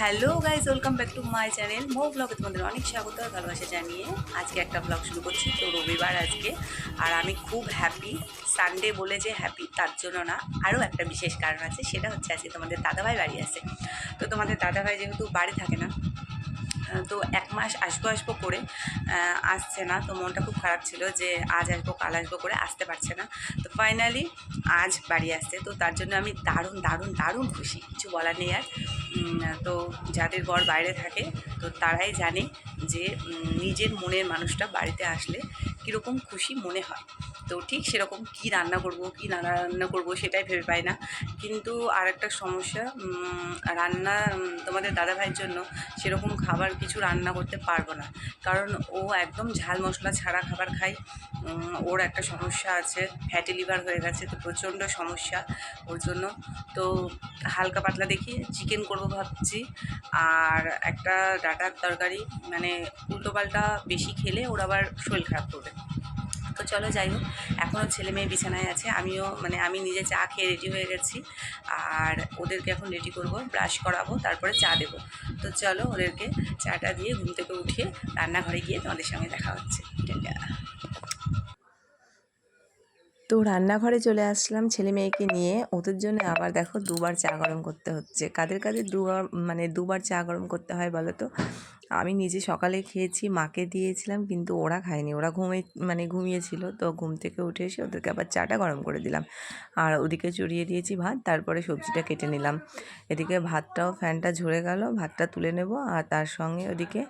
Hello guys welcome back to my channel. মো ব্লগে তোমাদের অনেক স্বাগত আর ভালোবাসা জানিয়ে আজকে একটা ব্লগ শুরু করছি। তো রবিবার আজকে, আর আমি খুব হ্যাপি সানডে বলে যে হ্যাপি তার জন্য না, আরও একটা বিশেষ কারণ আছে, সেটা হচ্ছে আজকে তোমাদের দাদাভাই বাড়ি আছে। তো তোমাদের দাদাভাই যেহেতু বাড়ি থাকে না তো এক মাস আসব আসব করে আসছে না। তো মনটা খুব খারাপ ছিল যে আজ আসব, কাল আসব করে আসতে পারছে না। তো ফাইনালি আজ বাড়ি আসছে। তো তার জন্য আমি দারুণ দারুণ দারুণ খুশি। কিছু বলার নেই আর। তো যাদের বর বাইরে থাকে, তো তারাই জানে যে নিজের মনের মানুষটা বাড়িতে আসলে কীরকম খুশি মনে হয়। তো ঠিক সেরকম কি রান্না করব, কি না রান্না করব সেটাই ভেবে পাই না। কিন্তু আর একটা সমস্যা রান্না তোমাদের দাদাভাইয়ের জন্য সেরকম খাবার কিছু রান্না করতে পারব না। কারণ ও একদম ঝাল মশলা ছাড়া খাবার খায়। ওর একটা সমস্যা আছে ফ্যাটি লিভার হয়ে গেছে, তো প্রচণ্ড সমস্যা ওর জন্য। তো হালকা পাতলা দেখি চিকেন করব ভাবছি। আর একটা ডাটার তরকারি মানে উল্টোপাল্টা বেশি খেলে ওর আবার শরীর খারাপ করবে। তো চলো যাই হোক এখনও ছেলে মেয়ে বিছানায় আছে, আমিও মানে আমি নিজে চা খেয়ে রেডি হয়ে গেছি, আর ওদেরকে এখন রেডি করব ব্রাশ করাবো, তারপরে চা দেব তো চলো ওদেরকে চাটা দিয়ে ঘুম থেকে উঠিয়ে রান্নাঘরে গিয়ে তোমাদের সঙ্গে দেখা হচ্ছে। তো রান্নাঘরে চলে আসলাম ছেলে মেয়েকে নিয়ে। ওদের জন্য আবার দেখো দুবার চা গরম করতে হচ্ছে। কাদের কাদের দুবার মানে দুবার চা গরম করতে হয় বলো তো? আমি নিজে সকালে খেয়েছি, মাকে দিয়েছিলাম কিন্তু ওরা খায়নি। ওরা ঘুমিয়ে মানে ঘুমিয়েছিল তো ঘুম থেকে উঠে এসে ওদেরকে আবার চাটা গরম করে দিলাম। আর ওদিকে চড়িয়ে দিয়েছি ভাত, তারপরে সবজিটা কেটে নিলাম। এদিকে ভাতটাও ফ্যানটা ঝরে গেল, ভাতটা তুলে নেব আর তার সঙ্গে ওদিকে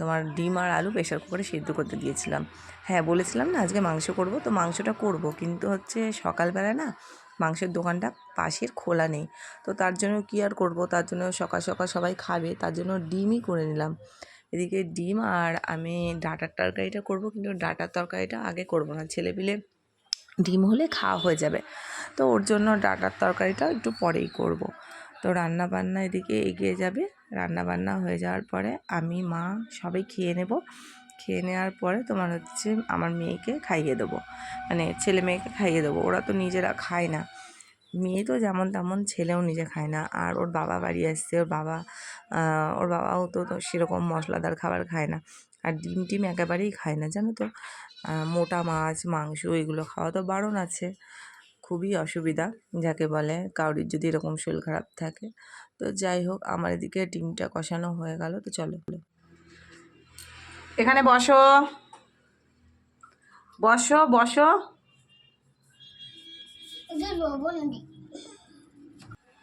তোমার ডিম আর আলু প্রেশার কুকারে সিদ্ধ করতে দিয়েছিলাম। হ্যাঁ বলেছিলাম না আজকে মাংস করব, তো মাংসটা করব, কিন্তু হচ্ছে সকালবেলা না মাংসের দোকানটা পাশের খোলা নেই। তো তার জন্য কী আর করব? তার জন্য সকাল সকাল সবাই খাবে, তার জন্য ডিমই করে নিলাম। এদিকে ডিম আর আমি ডাটার তরকারিটা করব, কিন্তু ডাটার তরকারিটা আগে করব না। ছেলেপিলে ডিম হলে খাওয়া হয়ে যাবে, তো ওর জন্য ডাটার তরকারিটা একটু পরেই করব। তো রান্না বান্না এদিকে এগিয়ে যাবে। রান্না বান্না হয়ে যাওয়ার পরে আমি, মা সবাই খেয়ে নেব। খেয়ে নেওয়ার পরে তোমার হচ্ছে আমার মেয়েকে খাইয়ে দেবো। মানে ছেলে মেয়েকে খাইয়ে দেবো। ওরা তো নিজেরা খায় না। মেয়ে তো যেমন তেমন ছেলেও নিজে খায় না। আর ওর বাবা বাড়ি আসছে, ওর বাবা ওর বাবাও তো সেরকম মশলাদার খাবার খায় না। আর ডিম টিম একেবারেই খায় না, জানো তো? মোটা মাছ, মাংস এগুলো খাওয়া তো বারণ আছে। খুবই অসুবিধা, যাকে বলে কাউরির যদি এরকম শরীর খারাপ থাকে। তো যাই হোক, আমার এদিকে টিমটা কষানো হয়ে গেল, তো চলো। এখানে বসো। বসো বসো।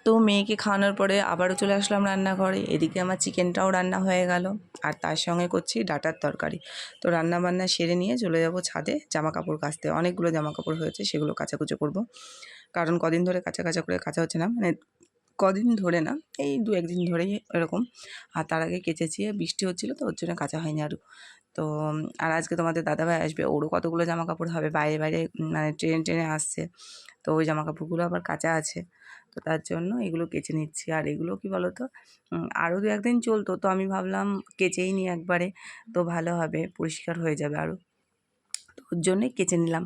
তো মেয়েকে খাওয়ানোর পরে আবারও চলে আসলাম রান্নাঘরে। এদিকে আমার চিকেনটাও রান্না হয়ে গেল। আর তার সঙ্গে করছি ডাটার তরকারি। তো রান্না বান্না সেরে নিয়ে চলে যাব ছাদে জামা কাপড় কাচতে। অনেকগুলো জামা কাপড় হয়েছে, সেগুলো কাচাকুচো করব। কারণ কদিন ধরে কাঁচা কাচা করে কাচা হচ্ছে না। মানে কদিন ধরে না, এই দু একদিন ধরেই এরকম। আর তার আগে কেচেছি, বৃষ্টি হচ্ছিল তো, ওর জন্য কাঁচা হয়নি আরও। তো, আর আজকে তোমাদের দাদাভাই আসবে। ওরও কতগুলো জামা কাপড় হবে, বাইরে বাইরে মানে ট্রেনে ট্রেনে আসছে। তো ওই জামা কাপড়গুলো আবার কাঁচা আছে। তো তার জন্য এগুলো কেচে নিচ্ছি। আর এগুলো কি বলো তো আরও দু একদিন চলতো, তো আমি ভাবলাম কেচেই নিই একবারে, তো ভালো হবে, পরিষ্কার হয়ে যাবে আরও তো ওর জন্যই কেচে নিলাম।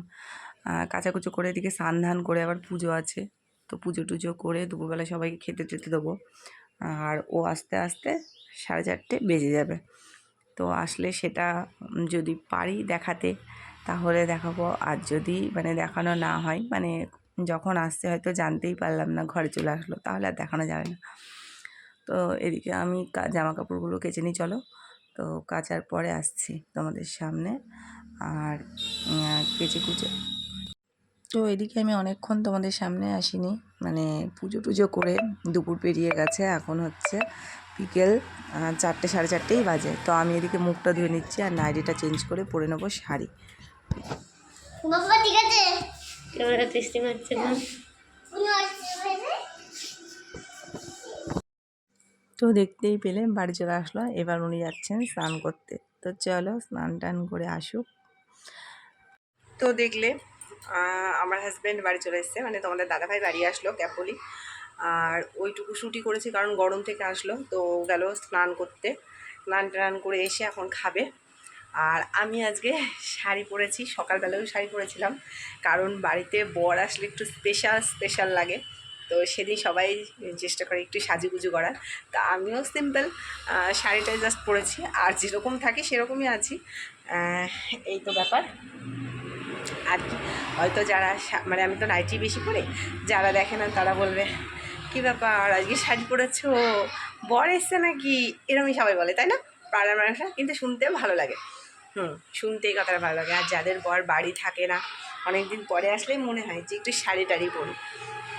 কাচাকুচো করে এদিকে স্নান ধান করে আবার পুজো আছে, তো পুজো টুজো করে দুপুরবেলা সবাইকে খেতে টেতে দেবো। আর ও আস্তে আস্তে সাড়ে চারটে বেজে যাবে। তো আসলে সেটা যদি পারি দেখাতে, তাহলে দেখাবো। আর যদি মানে দেখানো না হয় মানে যখন আসতে হয়তো জানতেই পারলাম না, ঘরে চলে আসলো, তাহলে আর দেখানো যাবে না। তো এদিকে আমি জামা কাপড়গুলো কেচে নিই, চলো। তো কাচার পরে আসছি তোমাদের সামনে। আর কেচে কুচে। তো এদিকে আমি অনেকক্ষণ তোমাদের সামনে আসিনি। মানে পুজো টুজো করে দুপুর পেরিয়ে গেছে, এখন হচ্ছে বিকেল চারটে, সাড়ে চারটেই বাজে। তো আমি এদিকে মুখটা ধুয়ে নিচ্ছি আর নাইটিটা চেঞ্জ করে পরে নেব শাড়ি। ঠিক আছে? ক্যামেরা না। তো দেখতেই পেলে বাড়ি চলে আসলো, এবার উনি যাচ্ছেন স্নান করতে। তো চলো স্নান টান করে আসুক। তো দেখলে আমার হাজব্যান্ড বাড়ি চলে এসছে মানে তোমাদের দাদাভাই বাড়ি আসলো ক্যাপলি আর ওইটুকু শুটি করেছি কারণ গরম থেকে আসলো, তো গেল স্নান করতে। স্নান টান করে এসে এখন খাবে। আর আমি আজকে শাড়ি পরেছি সকালবেলাও শাড়ি পরেছিলাম। কারণ বাড়িতে বর আসলে একটু স্পেশাল স্পেশাল লাগে। তো সেদিন সবাই চেষ্টা করে একটু সাজুগুজু করার। তা আমিও সিম্পল শাড়িটাই জাস্ট পরেছি। আর যেরকম থাকে সেরকমই আছি। এই তো ব্যাপার। আর কি, হয়তো যারা মানে আমি তো নাইটি বেশি পরে, যারা দেখে না তারা বলবে, কী ব্যাপার, আজকে শাড়ি পরেছো? বর এসছে নাকি? এরমই সবাই বলে, তাই না? পাড়ার মানুষরা, কিন্তু শুনতে ভালো লাগে। হুম। শুনতে কথাটা ভালো লাগে। আর যাদের বর বাড়ি থাকে না অনেক দিন পরে আসলেই মনে হয় যে একটু শাড়ি টাড়ি পরি।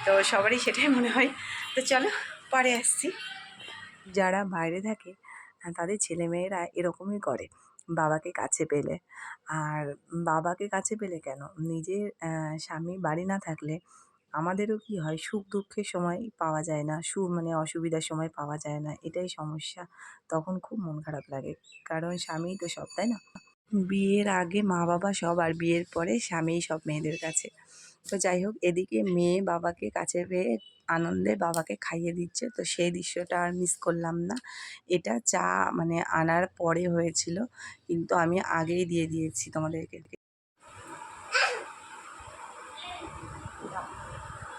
তো সবারই সেটাই মনে হয়। তো চলো পরে আসছি। যারা বাইরে থাকে আহ, তাদের ছেলেমেয়েরা এরকমই করে বাবাকে কাছে পেলে। আর বাবাকে কাছে পেলে কেন? নিজের স্বামী বাড়ি না থাকলে আমাদেরও কি হয়? সুখ দুঃখের সময় পাওয়া যায় না সু মানে অসুবিধার সময় পাওয়া যায় না। এটাই সমস্যা। তখন খুব মন খারাপ লাগে। কারণ স্বামী তো সব তাই না? বিয়ের আগে মা বাবা সব আর বিয়ের পরে স্বামীই সব মেয়েদের কাছে। তো যাই হোক, এদিকে মেয়ে বাবাকে কাছে পেয়ে আনন্দে বাবাকে খাইয়ে দিচ্ছে। তো সেই দৃশ্যটা আর মিস করলাম না। এটা চা মানে আনার পরে হয়েছিল, কিন্তু আমি আগেই দিয়ে দিয়েছি তোমাদেরকে।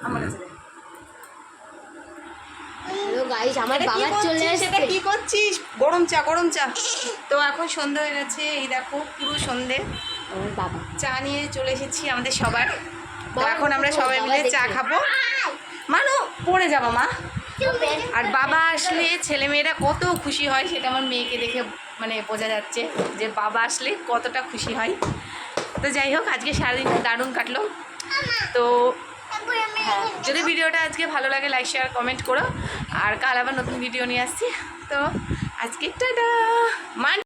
আমার গাইস আমার বাবা চলে এসেছে। কি করছিস? গরম চা গরম চা। তো এখন সন্ধে হয়ে গেছে এই দেখো পুরো সন্ধে। আমার বাবা। চা নিয়ে চলে এসেছি আমাদের সবার। তো এখন আমরা সবাই মিলে চা খাব। মানু পড়ে যাব মা। আর বাবা আসলে ছেলেমেয়েরা কত খুশি হয় সেটা আমার মেয়েকে দেখে মানে বোঝা যাচ্ছে যে বাবা আসলে কতটা খুশি হয়। তো যাই হোক আজকে সারাদিন দারুণ কাটলো। তো হ্যাঁ যদি ভিডিওটা আজকে ভালো লাগে লাইক শেয়ার কমেন্ট করো। আর কাল আবার নতুন ভিডিও নিয়ে আসছি। তো আজকে টাটা! মান